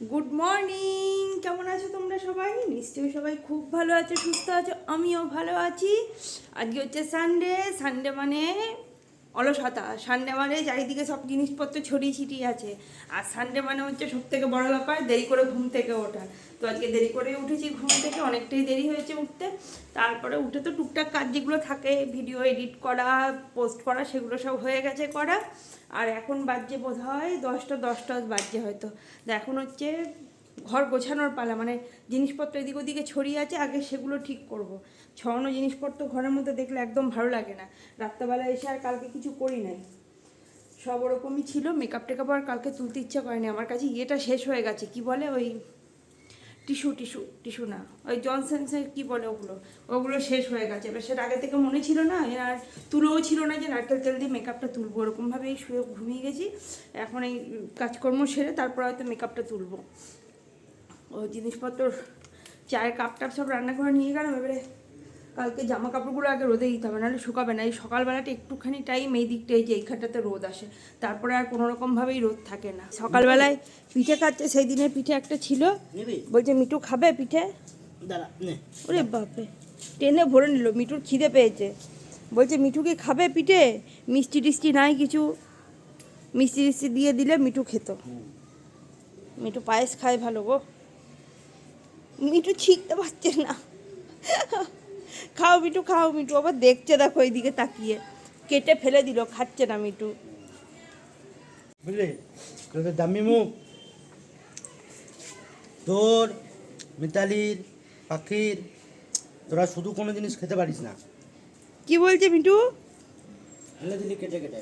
Good morning কেমন আছো তোমরা সবাই? নিশ্চয়ই সবাই খুব ভালো আছো, সুস্থ আছো, আমিও ভালো আছি। আজকে হচ্ছে সানডে সানডে মানে অলসতা। সানডে মানে চারিদিকে সব জিনিসপত্র ছড়িয়ে ছিটিয়ে আছে। আর সানডে মানে হচ্ছে সব থেকে বড় ব্যাপার, দেরি করে ঘুম থেকে ওঠা। তো আজকে দেরি করে উঠেছি ঘুম থেকে, অনেকটাই দেরি হয়েছে উঠতে। তারপরে উঠে তো টুকটাক কাজ যেগুলো থাকে ভিডিও এডিট করা পোস্ট করা, সেগুলো সব হয়ে গেছে করা। আর এখন বাজছে বোধ হয় দশটা দশটা বাজছে হয়তো। এখন হচ্ছে ঘর গোছানোর পালা মানে জিনিসপত্র এদিক ওদিকে ছড়িয়ে আছে, আগে সেগুলো ঠিক করব। ছড়ানো জিনিসপত্র ঘরের মধ্যে দেখলে একদম ভালো লাগে না। রাত্রেবেলা এসে আর কালকে কিছু করি নাই। সব ওরকমই ছিল মেকআপ টেকআপ আর কালকে তুলতে ইচ্ছা করেনি। আমার কাছে ইয়েটা শেষ হয়ে গেছে, কি বলে ওই টিস্যু টিস্যু টিস্যু না, ওই জনসেন্সের কি বলে ওগুলো? ওগুলো শেষ হয়ে গেছে। এবার সেটা আগে থেকে মনে ছিল না আর তুলোও ছিল না যে নারকেল তেল দিয়ে মেকআপটা তুলবো। ওরকমভাবেই শুয়ে ঘুমিয়ে গেছি। এখন এই কাজকর্ম সেরে তারপর হয়তো মেকআপটা তুলবো। ও জিনিসপত্র চায়ের কাপ টাপ সব রান্না করে নিয়ে গেলাম এবারে কালকে জামা কাপড়গুলো আগে রোদে দিতে হবে নাহলে শুকাবে না। এই সকালবেলাটা একটুখানি টাইম এই দিকটা এই যে এইখানটাতে রোদ আসে। তারপরে আর কোনো রকমভাবেই রোদ থাকে না। সকালবেলায় পিঠে খাচ্ছে সেই দিনের পিঠে একটা ছিল। বলছে মিঠু খাবে পিঠে? ওরে বাপরে টেনে ভরে নিল। মিঠুর খিদে পেয়েছে। বলছে মিঠু কি খাবে পিঠে? মিষ্টি টিষ্টি নাই কিছু। মিষ্টি টিষ্টি দিয়ে দিলে মিঠু খেত। মিঠু পায়েস খায় ভালো গো। মিঠু ছিঁকতে পারছে না। খাও মিঠু খাও মিঠু আবার দেখছে দেখো এইদিকে তাকিয়ে। কেটে ফেলে দিল খাচ্ছে না মিঠু। বুঝলি? তোদের দামি মুখ। তোর মিতালির পাখির তোরা শুধু কোনো জিনিস খেতে পারিস না। কি বলছে মিঠু? ফেলে দিলি কেটে কেটে।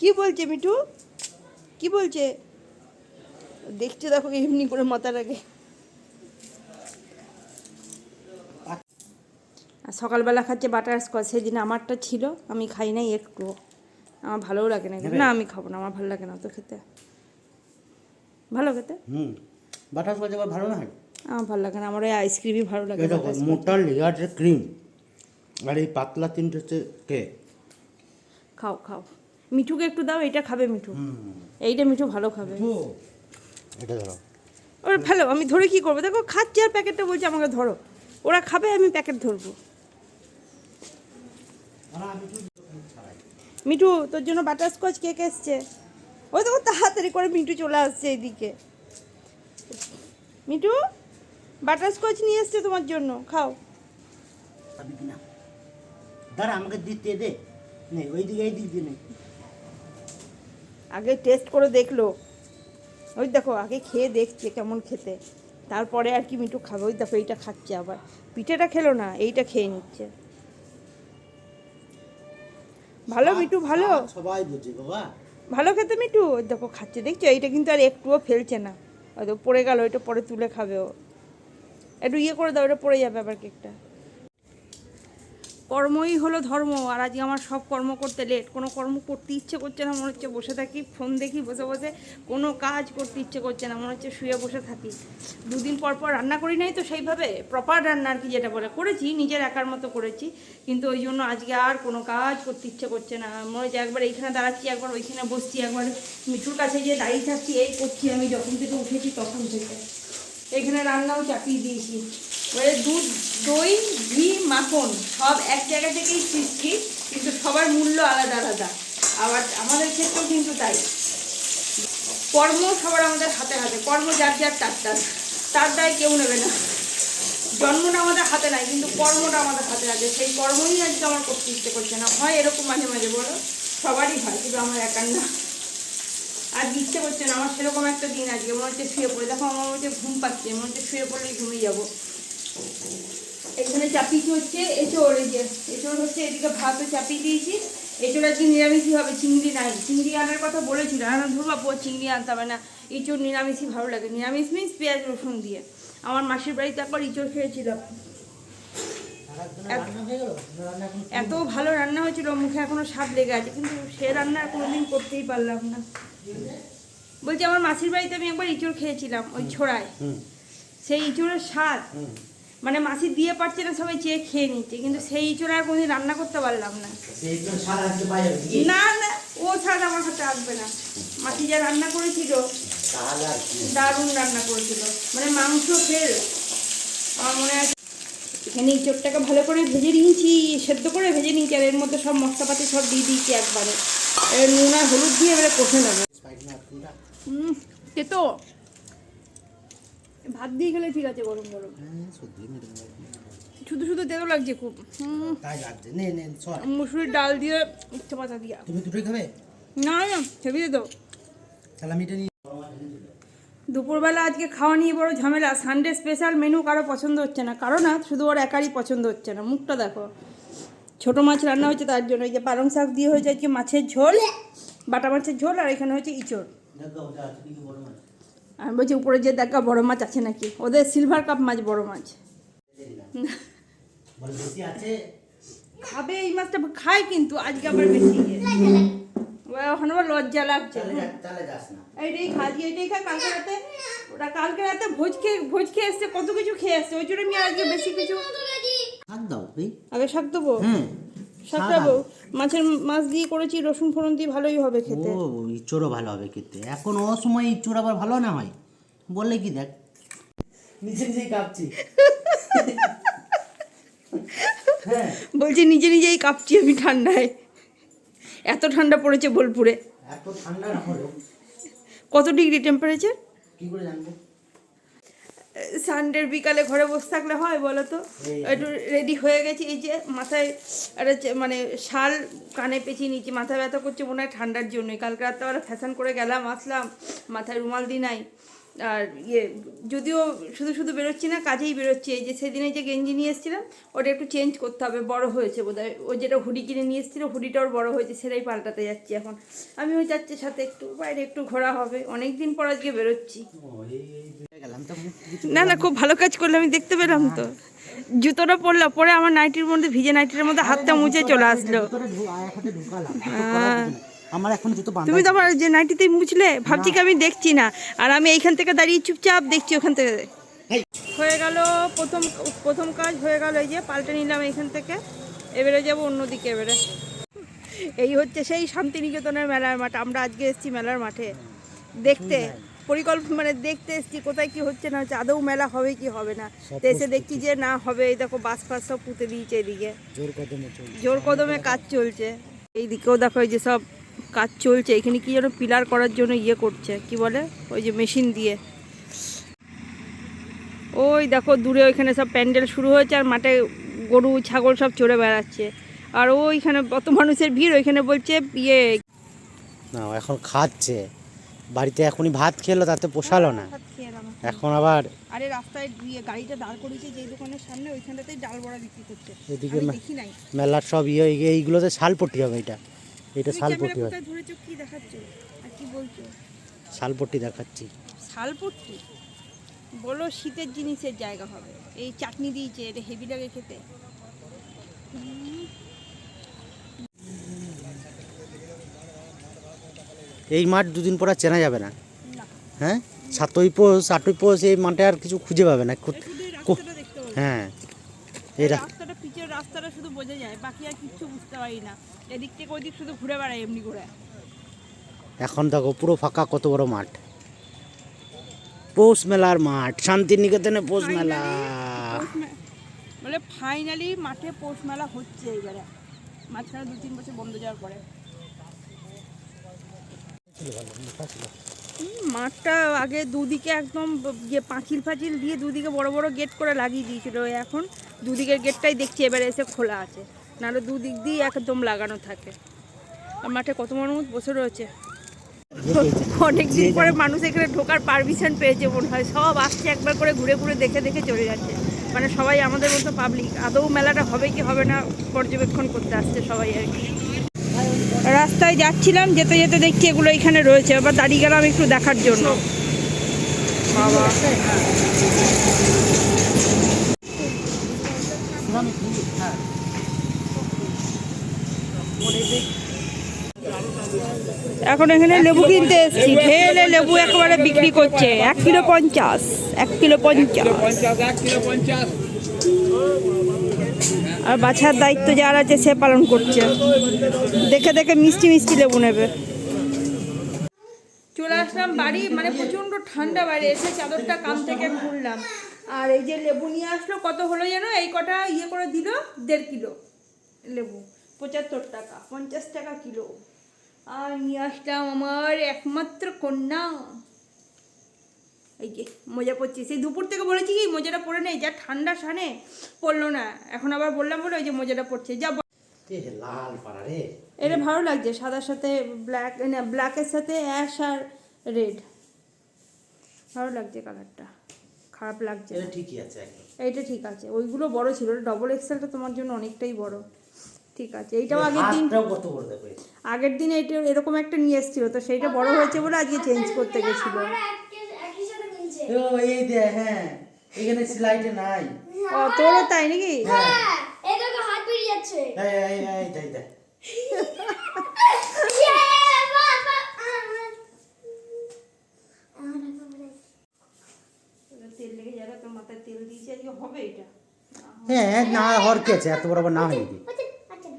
কি বলছে মিঠু? কি বলছে? দেখছে দেখো এমনি করে মাথাটাকে। আর সকালবেলা খাচ্ছে বাটার স্কচ সেদিন আমারটা ছিল আমি খাই নাই একটু। আমার ভালোও লাগে না? না আমি খাব না আমার ভালো লাগে না তো খেতে। ভালো খেতে? হুম। বাটার স্কচ আবার ভালো না? হয় আমার ভালো লাগে না আমার ওই আইসক্রিমই ভালো লাগে। মোটা লেয়ারের ক্রিম আর এই পাতলা তিনটে হচ্ছে কেক খাও খাও। মিঠুকে একটু দাও এটা খাবে মিঠু। এইটা মিঠু ভালো খাবে। এটা ধরো। ওরা ফেলো আমি ধরে কি করব? দেখো খাচ্ছে আর প্যাকেটটা বলছে আমাকে ধরো। ওরা খাবে আমি প্যাকেট ধরবো। মিঠু তোর জন্য বাটারস্কচ কেক এসছে। ওই দেখো তাড়াতাড়ি করে মিঠু চলে আসছে এইদিকে। মিঠু বাটারস্কচ নিয়ে এসছে তোমার জন্য খাও। কি না দাঁড়া আমাকে দিতে দে নে ওই দিকে এই দিয়ে নে। আগে টেস্ট করে দেখল। ওই দেখো আগে খেয়ে দেখছে কেমন খেতে। তারপরে আর কি মিঠু খাবে। ওই দেখো এইটা খাচ্ছে আবার। পিঠেটা খেলো না এইটা খেয়ে নিচ্ছে। ভালো মিটু ভালো? সবাই বুঝি বাবা। ভালো খেতে মিটু দেখো খাচ্ছে। দেখছ? এইটা কিন্তু আর একটুও ফেলছে না। হয়তো পড়ে গেল ওইটা পরে তুলে খাবে ও। একটু ইয়ে করে দাও ওটা পড়ে যাবে আবার কেকটা। কর্মই হলো ধর্ম, আর আজকে আমার সব কর্ম করতে লেট কোনো কর্ম করতে ইচ্ছে করছে না, মনে হচ্ছে বসে থাকি ফোন দেখি, বসে বসে কোনো কাজ করতে ইচ্ছে করছে না, মনে হচ্ছে শুয়ে বসে থাকি। দুদিন পর পর রান্না করি নাই তো সেইভাবে প্রপার রান্না আর কি যেটা বলে, করেছি, নিজের একার মতো করেছি। কিন্তু ওই জন্য আজকে আর কোনো কাজ করতে ইচ্ছে করছে না। মনে হচ্ছে একবার এইখানে দাঁড়াচ্ছি, একবার ওইখানে বসছি, একবার মিঠুর কাছে যে দাঁড়িয়ে থাকছি, এই করছি আমি, যখন থেকে উঠেছি তখন থেকে। এখানে রান্নাও চাপিয়ে দিয়েছি। এবারে দুধ, দই, ঘি, মাখন, সব এক জায়গা থেকেই সৃষ্টি, কিন্তু সবার মূল্য আলাদা আলাদা। আবার আমাদের ক্ষেত্রেও কিন্তু তাই। কর্ম সবার আমাদের হাতে হাতে। কর্ম যার যার তার তার। তার দায় কেউ নেবে না। জন্মটা আমাদের হাতে নাই, কিন্তু কর্মটা আমাদের হাতে আছে। সেই কর্মই আজকে আমার করতে ইচ্ছে করছে না। হয় এরকম মাঝে মাঝে বলো, সবারই হয়, কিন্তু আমার একার না। আর ইচ্ছে করছে না, আমার সেরকম একটা দিন আজকে। মনে হচ্ছে শুয়ে পড়ে। দেখো, আমার মধ্যে ঘুম পাচ্ছে। মনে হচ্ছে শুয়ে পড়লেই ঘুমিয়ে যাব। এখানে চাপিয়ে হচ্ছে এঁচড় এই যে এঁচড় হচ্ছে এদিকে ভাতও চাপিয়ে দিয়েছি। এঁচড় আজকে নিরামিষই হবে চিংড়ি নাই। চিংড়ি আনার কথা বলেছিল আমার ধরবা পো চিংড়ি আনতে হবে না। ইঁচড় নিরামিষই ভালো লাগে নিরামিষ মিন্স পেঁয়াজ রসুন দিয়ে। আমার মাসির বাড়িতে একবার ইঁচড় খেয়েছিলাম এত ভালো রান্না হয়েছিল মুখে এখনও স্বাদ লেগে আছে কিন্তু সে রান্না আর কোনোদিন করতেই পারলাম না। বলছি আমার মাসির বাড়িতে আমি একবার ইঁচড় খেয়েছিলাম ওই ছোড়ায়। সেই ইঁচড়ের স্বাদ। মানে মাসি দিয়ে পারছে না সবাই চেয়ে খেয়ে নিচ্ছে। কিন্তু সেই ইঁচড় আর কোনোদিন রান্না করতে পারলাম না। না না ও স্বাদ আমার হাতে আসবে না। মাসি যা রান্না করেছিল দারুণ রান্না করেছিল। মানে মাংস ফেল। আমার মনে আছে এখানে ইঁচড়টাকে ভালো করে ভেজে নিয়েছি সেদ্ধ করে ভেজে নিয়েছি আর এর মধ্যে সব মশলাপাতি সব দিয়ে দিয়েছি একবারে। নুন আর হলুদ দিয়ে এবারে কষে নেবে। হুম তো ভাত দিয়ে খেলে ঠিক আছে গরম গরম। হ্যাঁ। শুধু শুধু তেতো লাগছে খুব। হুম, তাই লাগছে। নে নে মুসুরির ডাল দিয়ে উচ্চ পাতা দিয়া। তুমি দুটোই খাবে? না না হেবি তো। তাহলে আমি এটা নিয়ে দুপুরবেলা আজকে খাওয়া নিয়ে বড় ঝামেলা। সানডে স্পেশাল মেনু কারও পছন্দ হচ্ছে না। কারও না শুধু ওর একারই পছন্দ হচ্ছে না। মুখটা দেখো। ছোট মাছ রান্না হচ্ছে তার জন্য। এই যে পালং শাক দিয়ে হয়েছে আজকে মাছের ঝোল বাটা মাছের ঝোল আর এখানে হচ্ছে ইঁচড়। ওটা আমি বলছি উপরে যে দেখা বড় মাছ আছে নাকি? ওদের সিলভার কাপ মাছ বড় মাছ। খাবে এই মাছটা খায় কিন্তু আজকে আবার বেশি ইয়ে। ও আবার লজ্জা লাগছে। এইটাই খা দিয়ে এইটাই খা কালকে রাতে ওরা কালকে রাতে ভোজ খেয়ে ভোজ খেয়ে এসছে কত কিছু খেয়ে এসছে। ওই জন্য আমি আজকে বেশি কিছু হাত দাও আগে শাক দেবো? হ্যাঁ। শাক মাছের মাছ দিয়ে করেছি রসুন ফোড়ন দিয়ে ভালোই হবে খেতে। ও ইঁচড়ও ভালো হবে খেতে। এখন ও সময় ইঁচড় আবার ভালো না হয়? বললে কি দেখ। নিজে নিজেই কাঁপছি। হ্যাঁ। বলছি নিজে নিজেই কাঁপছি আমি ঠান্ডায়। এত ঠান্ডা পড়েছে বোলপুরে। এত ঠান্ডা না হলেও কত ডিগ্রি টেম্পারেচার কি করে জানব? সানডের বিকালে ঘরে বসে থাকলে হয় বলো তো একটু রেডি হয়ে গেছি এই যে মাথায় একটা মানে শাল কানে পেঁচিয়ে নিচ্ছি মাথা ব্যথা করছে মনে হয় ঠান্ডার জন্যই। কালকে রাত্রেবেলা ফ্যাশন করে গেলাম আসলাম মাথায় রুমাল দি নাই। আর ইয়ে যদিও শুধু শুধু বেরোচ্ছি না কাজেই বেরোচ্ছি। এই যে সেদিনে যে গেঞ্জি নিয়ে এসেছিলাম ওটা একটু চেঞ্জ করতে হবে বড় হয়েছে বোধহয়। ও যেটা হুডি কিনে নিয়ে এসেছিল হুডিটা ওর বড় হয়েছে সেটাই পাল্টাতে যাচ্ছি এখন। আমিও যাচ্ছি সাথে একটু বাইরে একটু ঘোরা হবে। অনেক দিন পর আজকে বেরোচ্ছি। না না খুব ভালো কাজ করলে আমি দেখতে পেলাম তো। জুতোটা পরলো পরে আমার নাইটির মধ্যে ভিজে নাইটির মধ্যে হাতটা মুছে চলে আসলো। ভিতরে আমার এখন জুতো বাঁধা তুমি তো আমার যে নাইটিতেই মুছলে ভাবছি কি আমি দেখছি না। আর আমি এইখান থেকে দাঁড়িয়ে চুপচাপ দেখছি ওখান থেকে। হয়ে গেল প্রথম প্রথম কাজ হয়ে গেল এই যে পাল্টে নিলাম এইখান থেকে। এবারে যাব অন্যদিকে এবারে। এই হচ্ছে সেই শান্তিনিকেতনের মেলার মাঠ। আমরা আজকে এসেছি মেলার মাঠে। দেখতে পরিকল্পনা মানে দেখতে এসেছি কোথায় কি হচ্ছে না হচ্ছে আদৌ মেলা হবে কি হবে না। তো এসে দেখছি যে না হবে এই দেখো বাস ফাস সব পুঁতে দিয়েছে এদিকে। জোর কদমে জোর কদমে কাজ চলছে। এই দিকেও দেখো এই যে সব কাজ চলছে এখানে কি যেন পিলার করার জন্য ইয়ে করছে কি বলে? ওই যে মেশিন দিয়ে। ওই দেখো দূরে ওইখানে সব প্যান্ডেল শুরু হয়েছে আর মাঠে গরু ছাগল সব চড়ে বেড়াচ্ছে। আর ওইখানে কত মানুষের ভিড় ওইখানে বলছে ইয়ে না এখন খাচ্ছে। বাড়িতে এখনই ভাত খেলো তাতে পোষালো না। এখন আবার আরে রাস্তায় ইয়ে গাড়িটা দাঁড় করিয়েছে যে দোকানের সামনে ওইখানটাতেই ডাল বড়া বিক্রি করছে। এদিকে মেলার সব ইয়ে এই- এইগুলোতে শালপট্টি হবে এটা। এটা শালপট্টি ক্যামেরা হবে কোথায় ধরেছো? কি দেখাচ্ছ? আর কি বলছো? শালপট্টি দেখাচ্ছি। শালপট্টি বলো শীতের জিনিসের জায়গা হবে। এই চাটনি দিয়েছে এটা হেভি লাগে খেতে। এই মাঠ দুদিন পর আর চেনা যাবে না। হ্যাঁ? সাতই পোষ আটই পোষ এই মাঠে আর কিছু খুঁজে পাবে না। হ্যাঁ। এই রাস্তাটা পিচের রাস্তাটা শুধু বোঝা যায় বাকি আর কিচ্ছু বুঝতে পারি না। এদিক থেকে ওদিক শুধু ঘুরে বেড়াই এমনি করে। এখন দেখো পুরো ফাঁকা কত বড় মাঠ। পৌষ মেলার মাঠ শান্তিনিকেতনে পৌষ মেলা। বলে ফাইনালি মাঠে পৌষ মেলা হচ্ছে এবারে। মাঝখানে দু তিন বছর বন্ধ যাওয়ার পরে। মাঠটা আগে দুদিকে একদম ইয়ে পাঁচিল ফাঁচিল দিয়ে দুদিকে বড় বড় গেট করে লাগিয়ে দিয়েছিল। এখন দুদিকের গেটটাই দেখছি এবারে এসে খোলা আছে। নাহলে দুদিক দিয়ে একদম লাগানো থাকে। আর মাঠে কত মানুষ বসে রয়েছে? অনেক দিন পরে মানুষ এখানে ঢোকার পারমিশন পেয়েছে মনে হয়। সব আসছে একবার করে ঘুরে ঘুরে দেখে দেখে চলে যাচ্ছে। মানে সবাই আমাদের মতো পাবলিক আদৌ মেলাটা হবে কি হবে না পর্যবেক্ষণ করতে আসছে সবাই আর কি। রাস্তায় যাচ্ছিলাম, যেতে যেতে দেখছি এগুলো এখানে রয়েছে। আবার দাঁড়িয়ে গেলাম একটু দেখার জন্য। বাবা। এখন এখানে লেবু কিনতে এসেছি। ঢেলে লেবু একেবারে বিক্রি করছে। এক কিলো পঞ্চাশ, এক কিলো পঞ্চাশ। আর বাছার দায়িত্ব যার আছে, সে পালন করছে। দেখে দেখে মিষ্টি মিষ্টি লেবু নেবে। চলে আসলাম বাড়ি। মানে প্রচণ্ড ঠান্ডা বাইরে এসে চাদরটা কাম থেকে খুললাম। আর এই যে লেবু নিয়ে আসলো, কত হলো যেন? এই কটা ইয়ে করে দিল, দেড় কিলো লেবু। পঁচাত্তর টাকা পঞ্চাশ টাকা কিলো। আর নিয়ে আসলাম আমার একমাত্র কন্যা। এই যে মোজা পরছি সেই দুপুর থেকে বলেছি কি মোজাটা পরে নেই যা ঠান্ডা সানে পড়ল না। এখন আবার বললাম বলে ওই যে মোজাটা পড়ছে যা লাল পাড়া রে। এটা ভালো লাগছে সাদার সাথে ব্ল্যাক না ব্ল্যাকের সাথে অ্যাশ আর রেড ভালো লাগছে কালারটা খারাপ লাগছে ঠিকই আছে এইটা ঠিক আছে। ওইগুলো বড় ছিল ডবল এক্সেলটা তোমার জন্য অনেকটাই বড়। ঠিক আছে এইটাও আগের দিন কত বড় দেখো আগের দিন এইটা এরকম একটা নিয়ে এসেছিল তো সেইটা বড় হয়েছে বলে আজকে চেঞ্জ করতে গেছিল। আমরা একই- একই সাথে মিলছে। ও এই দে হ্যাঁ এখানে সেলাইটা নাই। ও তোরও তাই নাকি? হ্যাঁ, এই দেখো হাত বেরিয়ে যাচ্ছে। এই এই এই হবে এটা। হ্যাঁ না হর কি আছে এত বড় না হয়নি আচ্ছা, আচ্ছা না।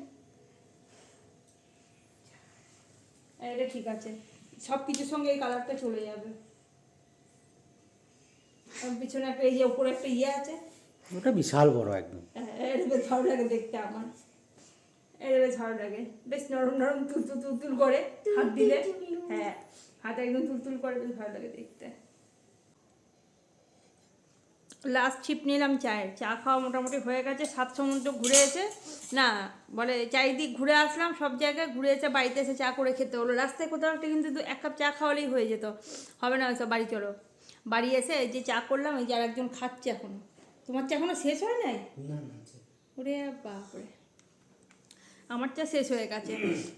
এটা ঠিক আছে। সব কিছুর সঙ্গে এই কালারটা চলে যাবে। পিছনে একটা এই যে উপরে একটা ইয়ে আছে। ওটা বিশাল বড় একদম। এরবে এটা বেশ ভালো লাগে দেখতে আমার। এটা বেশ ভালো লাগে। বেশ নরম নরম তুলতুল তুল তুল তুল করে হাত দিলে। হ্যাঁ হাত একদম তুল তুল করে বেশ ভালো লাগে দেখতে। লাস্ট ছিপ নিলাম চায়ের। চা খাওয়া মোটামুটি হয়ে গেছে সাত সমুদ্র ঘুরে এসে না বলে চারিদিক ঘুরে আসলাম সব জায়গায় ঘুরে এসে বাড়িতে এসে চা করে খেতে হলো। রাস্তায় কোথাও একটা কিন্তু এক কাপ চা খাওয়ালেই হয়ে যেত। হবে না ওইসব বাড়ি চলো। বাড়ি এসে এই যে চা করলাম এই যে আর একজন খাচ্ছে এখন। তোমার চা এখনও শেষ হয় নাই? ওরে বাপরে। আমার চা শেষ হয়ে গেছে।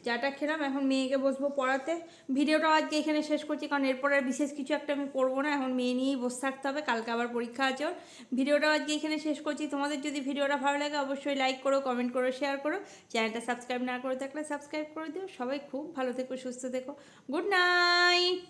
চাটা খেলাম, এখন মেয়েকে বসবো পড়াতে। ভিডিওটা আজকে এখানে শেষ করছি, কারণ এরপর আর বিশেষ কিছু একটা আমি করব না। এখন মেয়ে নিয়েই বসে থাকতে হবে, কালকে আবার পরীক্ষা আছে ভিডিওটা আজকে এখানে শেষ করছি। তোমাদের যদি ভিডিওটা ভালো লাগে, অবশ্যই লাইক করো কমেন্ট করো শেয়ার করো। চ্যানেলটা সাবস্ক্রাইব না করে থাকলে সাবস্ক্রাইব করে দিও। সবাই খুব ভালো থেকো, সুস্থ থেকো। Good night